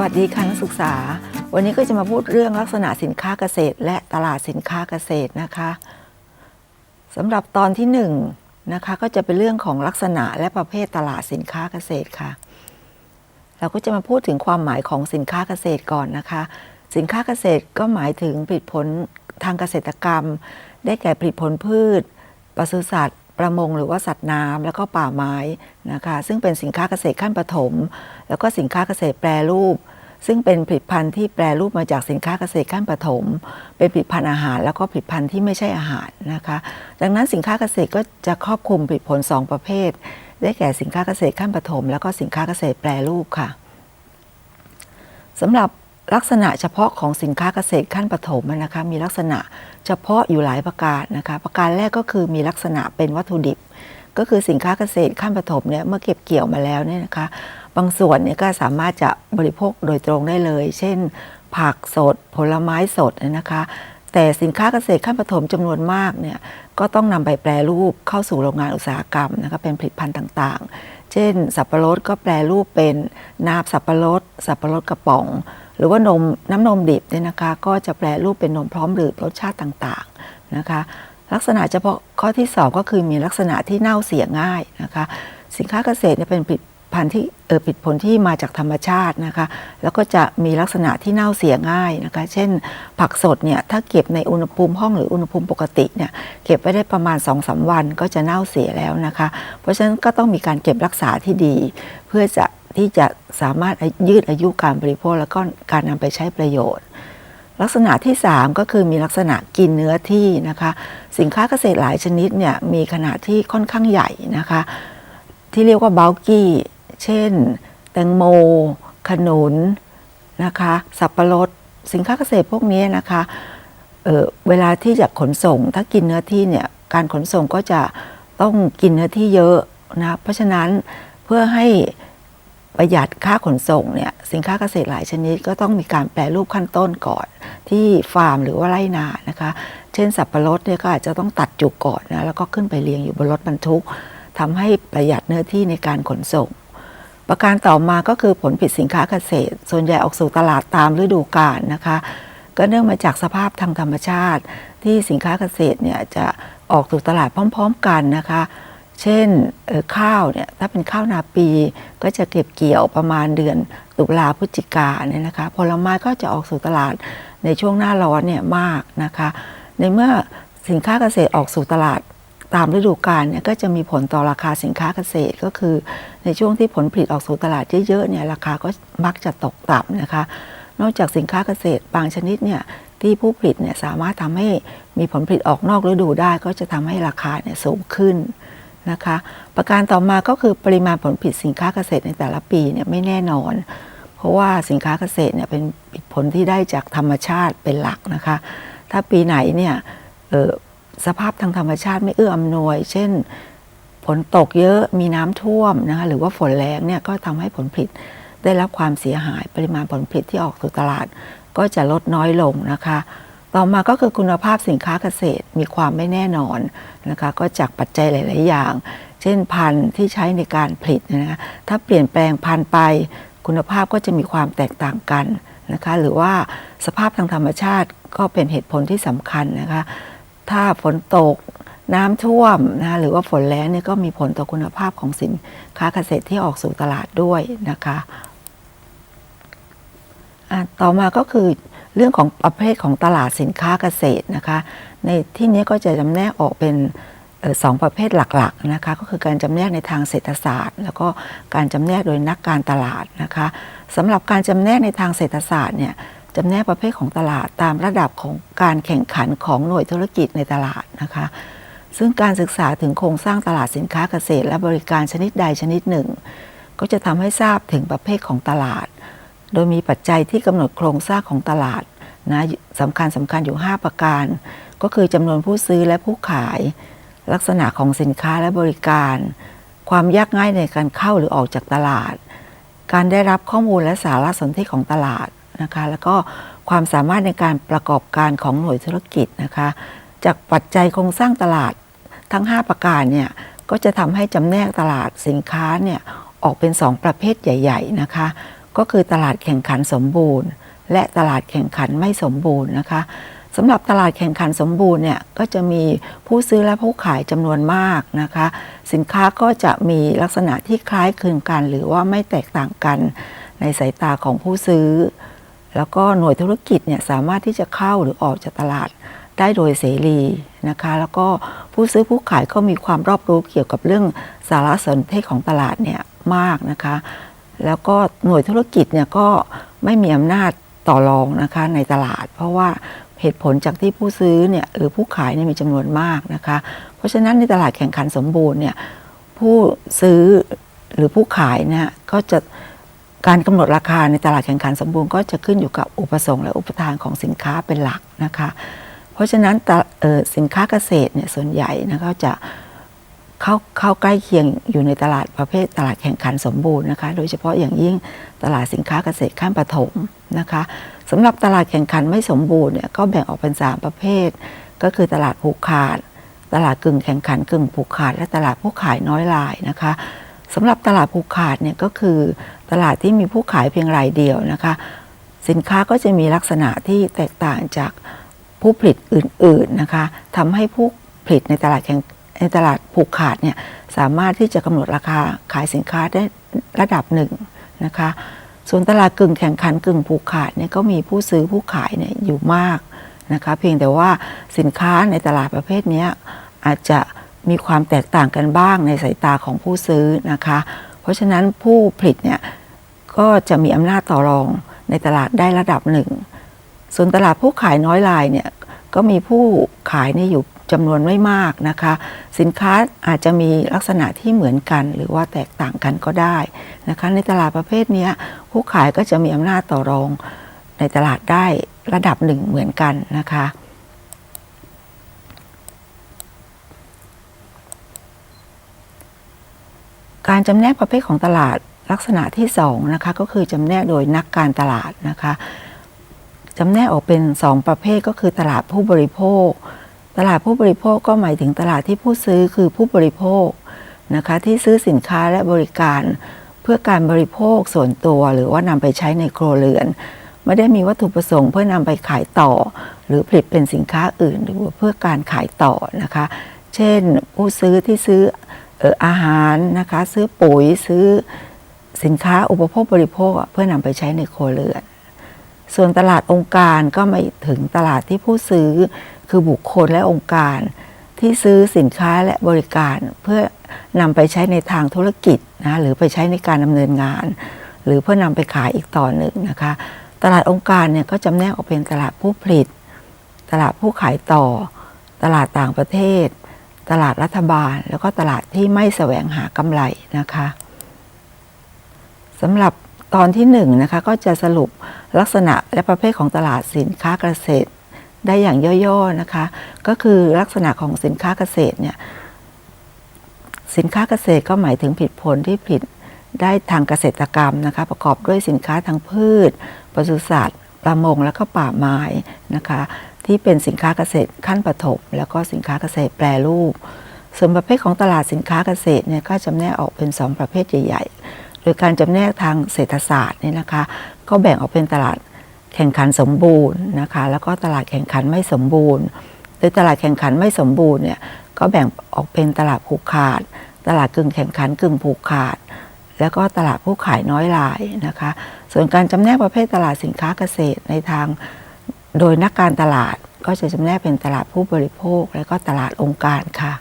วัสดีค่ะนักศึกษา วันนี้ก็จะมาพูดเรื่องลักษณะสินค้าเกษตร และตลาดสินค้าเกษตรนะคะสำหรับตอนที่หนึ่งนะคะก็จะเป็นเรื่องของลักษณะและประเภทตลาดสินค้าเกษตรค่ะ เราก็จะมาพูดถึงความหมายของสินค้าเกษตรก่อนนะคะ สินค้าเกษตรก็หมายถึงผลิตผลทางเกษตรกรรม ได้แก่ผลิตผลพืชปศุสัตว์ ประมงหรือว่าสัตว์น้ำแล้วก็ป่าไม้นะคะซึ่งเป็นสินค้าเกษตรขั้นปฐมแล้วก็สินค้าเกษตรแปรรูป ซึ่งเป็นผลิตภัณฑ์ที่แปรรูปมาจากสินค้าเกษตรขั้นปฐมเป็นผลิตภัณฑ์อาหาร แล้วก็ผลิตภัณฑ์ที่ไม่ใช่อาหารนะคะดังนั้นสินค้าเกษตรก็จะครอบคลุมผลิตผล 2 ประเภท ได้แก่สินค้าเกษตรขั้นปฐมแล้วก็สินค้าเกษตรแปรรูปค่ะสำหรับลักษณะเฉพาะของสินค้าเกษตรขั้นปฐมนะคะมีลักษณะ เฉพาะอยู่หลายประการนะคะ ประการแรกก็คือมีลักษณะเป็นวัตถุดิบ ก็คือสินค้าเกษตรขั้นปฐมเนี่ยเมื่อเก็บเกี่ยวมาแล้วเนี่ยนะคะ บางส่วนเนี่ยก็สามารถจะบริโภคโดยตรงได้เลย เช่น ผักสด ผลไม้สดนะคะ แต่สินค้าเกษตรขั้นปฐมจำนวนมากเนี่ยก็ต้องนำไปแปรรูปเข้าสู่โรงงานอุตสาหกรรมนะคะเป็นผลิตภัณฑ์ต่างๆ เช่น สับปะรดก็แปลรูปเป็นน้ำสับปะรด สับปะรดกระป๋อง หรือว่านมน้ำนมดิบเนี่ยนะคะ ก็จะแปลรูปเป็นนมพร้อมดื่มรสชาติต่างๆนะคะ ลักษณะเฉพาะข้อที่ 2 ก็คือมีลักษณะที่เน่าเสียง่ายนะคะ สินค้าเกษตรเนี่ยเป็นผลิต ภัณฑ์ที่เออผลิตผลที่มาจากธรรมชาตินะคะ แล้วก็จะมีลักษณะที่เน่าเสียง่ายนะคะ เช่น ผักสดเนี่ยถ้าเก็บในอุณหภูมิห้องหรืออุณหภูมิปกติเนี่ยเก็บไว้ได้ประมาณ2อสวันก็จะเน่าเสียแล้วนะคะ เพราะฉะนั้นก็ต้องมีการเก็บรักษาที่ดี เพื่อจะที่จะสามารถยืดอายุการบริโภค แล้วก็การนำไปใช้ประโยชน์ลักษณะที่ 3 ก็คือมีลักษณะกินเนื้อที่นะคะ สินค้าเกษตรหลายชนิดเนี่ยมีขนาดที่ค่อนข้างใหญ่นะคะ ที่เรียกว่าบัลกี้ เช่น แตงโม ขนุนนะคะ สับปะรด สินค้าเกษตรพวกนี้นะคะเเวลาที่จะขนส่ง ถ้ากินเนื้อที่เนี่ยการขนส่งก็จะต้องกินเนื้อที่เยอะนะเพราะฉะนั้นเพื่อให้ประหยัดค่าขนส่งเนี่ยสินค้าเกษตรหลายชนิด ก็ต้องมีการแปรรูปขั้นต้นก่อนที่ฟาร์มหรือว่าไร่นานะคะ เช่นสับปะรดเนี่ยก็อาจจะต้องตัดจุกก่อนนะแล้วก็ขึ้นไปเรียงอยู่บนรถบรรทุกทำให้ประหยัดเนื้อที่ในการขนส่ง ประการต่อมาก็คือผลผลิตสินค้าเกษตร ส่วนใหญ่ออกสู่ตลาดตามฤดูกาลนะคะ ก็เนื่องมาจากสภาพทางธรรมชาติ ที่สินค้าเกษตรเนี่ยจะออกสู่ตลาดพร้อม ๆ กันนะคะ เช่นข้าวเนี่ยถ้าเป็นข้าวนาปีก็จะเก็บเกี่ยวประมาณเดือนตุลาพฤศจิกาเนี่ยนะคะผลไม้ก็จะออกสู่ตลาดในช่วงหน้าร้อนเนี่ยมากนะคะ ในเมื่อสินค้าเกษตรออกสู่ตลาด ตามฤดูกาลเนี่ยก็จะมีผลต่อราคาสินค้าเกษตรก็คือ ในช่วงที่ผลผลิตออกสู่ตลาดเยอะๆเนี่ยราคาก็มักจะตกต่ำนะคะ นอกจากสินค้าเกษตรบางชนิดเนี่ยที่ผู้ผลิตเนี่ยสามารถทำให้มีผลผลิตออกนอกฤดูได้ก็จะทำให้ราคาเนี่ยสูงขึ้นนะคะ ประการต่อมาก็คือปริมาณผลผลิตสินค้าเกษตรในแต่ละปีเนี่ยไม่แน่นอน เพราะว่าสินค้าเกษตรเนี่ยเป็นผลที่ได้จากธรรมชาติเป็นหลักนะคะ ถ้าปีไหนเนี่ย สภาพทางธรรมชาติไม่เอื้ออำนวย เช่น ฝนตกเยอะมีน้ำท่วมนะคะหรือว่าฝนแรงเนี่ยก็ทำให้ผลผลิตได้รับความเสียหายปริมาณผลผลิตที่ออกสู่ตลาด ก็จะลดน้อยลงนะคะ ต่อมาก็คือคุณภาพสินค้าเกษตรมีความไม่แน่นอนนะคะก็จากปัจจัยหลาย ๆ อย่าง เช่นพันธุ์ที่ใช้ในการผลิตนะคะถ้าเปลี่ยนแปลงพันธุ์ไป คุณภาพก็จะมีความแตกต่างกันนะคะหรือว่าสภาพทางธรรมชาติก็เป็นเหตุผลที่สำคัญนะคะ ถ้าฝนตกน้ำท่วมนะหรือว่าฝนแล้งเนี่ยก็มีผลต่อคุณภาพของสินค้าเกษตรที่ออกสู่ตลาดด้วยนะคะต่อมาก็คือเรื่องของประเภทของตลาดสินค้าเกษตรนะคะ ในที่นี้ก็จะจำแนกออกเป็นสองประเภทหลักๆนะคะก็คือการจำแนกในทางเศรษฐศาสตร์ แล้วก็การจำแนกโดยนักการตลาดนะคะสำหรับการจำแนกในทางเศรษฐศาสตร์เนี่ย จำแนกประเภทของตลาดตามระดับของการแข่งขันของหน่วยธุรกิจในตลาดนะคะ ซึ่งการศึกษาถึงโครงสร้างตลาดสินค้าเกษตร และบริการชนิดใดชนิดหนึ่ง ก็จะทำให้ทราบถึงประเภทของตลาด โดยมีปัจจัยที่กำหนดโครงสร้างของตลาดนะสำคัญสำคัญอยู่ 5 ประการ ก็คือจำนวนผู้ซื้อและผู้ขาย ลักษณะของสินค้าและบริการ ความยากง่ายในการเข้าหรือออกจากตลาด การได้รับข้อมูลและสารสนเทศของตลาด นะคะ แล้วก็ความสามารถในการประกอบการของหน่วยธุรกิจนะคะ จากปัจจัยโครงสร้างตลาดทั้ง 5 ประการเนี่ยก็จะทำให้จำแนกตลาดสินค้าเนี่ยออกเป็น 2 ประเภทใหญ่ ๆนะคะ ก็คือตลาดแข่งขันสมบูรณ์ และตลาดแข่งขันไม่สมบูรณ์นะคะสำหรับตลาดแข่งขันสมบูรณ์เนี่ยก็จะมีผู้ซื้อและผู้ขายจำนวนมากนะคะ สินค้าก็จะมีลักษณะที่คล้ายคลึงกัน หรือว่าไม่แตกต่างกันในสายตาของผู้ซื้อ แล้วก็หน่วยธุรกิจเนี่ยสามารถที่จะเข้าหรือออกจากตลาดได้โดยเสรีนะคะ แล้วก็ผู้ซื้อผู้ขายก็มีความรอบรู้เกี่ยวกับเรื่องสารสนเทศของตลาดเนี่ยมากนะคะ แล้วก็หน่วยธุรกิจเนี่ยก็ไม่มีอำนาจต่อรองนะคะในตลาด เพราะว่าเหตุผลจากที่ผู้ซื้อเนี่ยหรือผู้ขายเนี่ยมีจำนวนมากนะคะ เพราะฉะนั้นในตลาดแข่งขันสมบูรณ์เนี่ยผู้ซื้อหรือผู้ขายเนี่ยก็จะ การกำหนดราคาในตลาดแข่งขันสมบูรณ์ก็จะขึ้นอยู่กับอุปสงค์และอุปทานของสินค้าเป็นหลักนะคะ เพราะฉะนั้นสินค้าเกษตรเนี่ยส่วนใหญ่นะคะจะเข้าเข้าใกล้เคียงอยู่ในตลาดประเภทตลาดแข่งขันสมบูรณ์นะคะ โดยเฉพาะอย่างยิ่งตลาดสินค้าเกษตรขั้นปฐมนะคะสำหรับตลาดแข่งขันไม่สมบูรณ์เนี่ยก็แบ่งออกเป็น 3 ประเภท ก็คือตลาดผูกขาด ตลาดกึ่งแข่งขันกึ่งผูกขาด และตลาดผู้ขายน้อยรายนะคะ สำหรับตลาดผูกขาดเนี่ยก็คือตลาดที่มีผู้ขายเพียงรายเดียวนะคะ สินค้าก็จะมีลักษณะที่แตกต่างจากผู้ผลิตอื่นๆนะคะทำให้ผู้ผลิตในตลาดแข่งในตลาดผูกขาดเนี่ยสามารถที่จะกำหนดราคาขายสินค้าได้ระดับหนึ่งนะคะส่วนตลาดกึ่งแข่งขันกึ่งผูกขาดเนี่ยก็มีผู้ซื้อผู้ขายเนี่ยอยู่มากนะคะเพียงแต่ว่าสินค้าในตลาดประเภทนี้อาจจะ มีความแตกต่างกันบ้างในสายตาของผู้ซื้อนะคะ เพราะฉะนั้นผู้ผลิตเนี่ยก็จะมีอำนาจต่อรองในตลาดได้ระดับหนึ่ง ส่วนตลาดผู้ขายน้อยรายเนี่ยก็มีผู้ขายเนี่ยอยู่จำนวนไม่มากนะคะ สินค้าอาจจะมีลักษณะที่เหมือนกัน หรือว่าแตกต่างกันก็ได้นะคะ ในตลาดประเภทนี้ผู้ขายก็จะมีอำนาจต่อรองในตลาดได้ระดับหนึ่งเหมือนกันนะคะ การจำแนกประเภทของตลาดลักษณะที่2นะคะก็คือจำแนกโดยนักการตลาดนะคะจำแนกออกเป็น 2 ประเภทก็คือตลาดผู้บริโภค ตลาดผู้บริโภคก็หมายถึงตลาดที่ผู้ซื้อคือผู้บริโภคนะคะที่ซื้อสินค้าและบริการเพื่อการบริโภคส่วนตัว หรือว่านำไปใช้ในครัวเรือน ไม่ได้มีวัตถุประสงค์เพื่อนำไปขายต่อ หรือผลิตเป็นสินค้าอื่น หรือเพื่อการขายต่อนะคะ เช่น ผู้ซื้อที่ซื้อ อออาหารนะคะซื้อปุ๋ยซื้อสินค้าอุปโภคบริโภคเพื่อนำไปใช้ในครัวเรือน ส่วนตลาดองค์การก็มาถึงตลาดที่ผู้ซื้อคือบุคคลและองค์การ ที่ซื้อสินค้าและบริการเพื่อนำไปใช้ในทางธุรกิจนะหรือไปใช้ในการดำเนินงาน หรือเพื่อนำไปขายอีกต่อหนึ่งนะคะ ตลาดองค์การเนี่ยก็จำแนกออกเป็นตลาดผู้ผลิต ตลาดผู้ขายต่อ ตลาดต่างประเทศ ตลาดรัฐบาล แล้วก็ตลาดที่ไม่แสวงหากำไรนะคะสำหรับตอนที่หนึ่งนะคะก็จะสรุปลักษณะและประเภทของตลาดสินค้าเกษตร ได้อย่างย่อๆนะคะ ก็คือลักษณะของสินค้าเกษตรเนี่ยสินค้าเกษตรก็หมายถึงผลิตผลที่ผลิตได้ทางเกษตรกรรมนะคะประกอบด้วยสินค้าทางพืชปศุสัตว์ประมงแล้วก็ป่าไม้นะคะ ที่เป็นสินค้าเกษตรขั้นปฐมแล้วก็สินค้าเกษตรแปรรูป ส่วนประเภทของตลาดสินค้าเกษตรเนี่ยก็จำแนกออกเป็น 2 ประเภทใหญ่ๆ โดยการจำแนกทางเศรษฐศาสตร์เนี่ยนะคะ ก็แบ่งออกเป็นตลาดแข่งขันสมบูรณ์นะคะ แล้วก็ตลาดแข่งขันไม่สมบูรณ์ โดยตลาดแข่งขันไม่สมบูรณ์เนี่ยก็แบ่งออกเป็นตลาดผูกขาด ตลาดกึ่งแข่งขันกึ่งผูกขาด แล้วก็ตลาดผู้ขายน้อยรายนะคะ ส่วนการจำแนกประเภทตลาดสินค้าเกษตรในทาง โดยนักการตลาดก็จะจำแนกเป็นตลาดผู้บริโภค และก็ตลาดองค์การค่ะ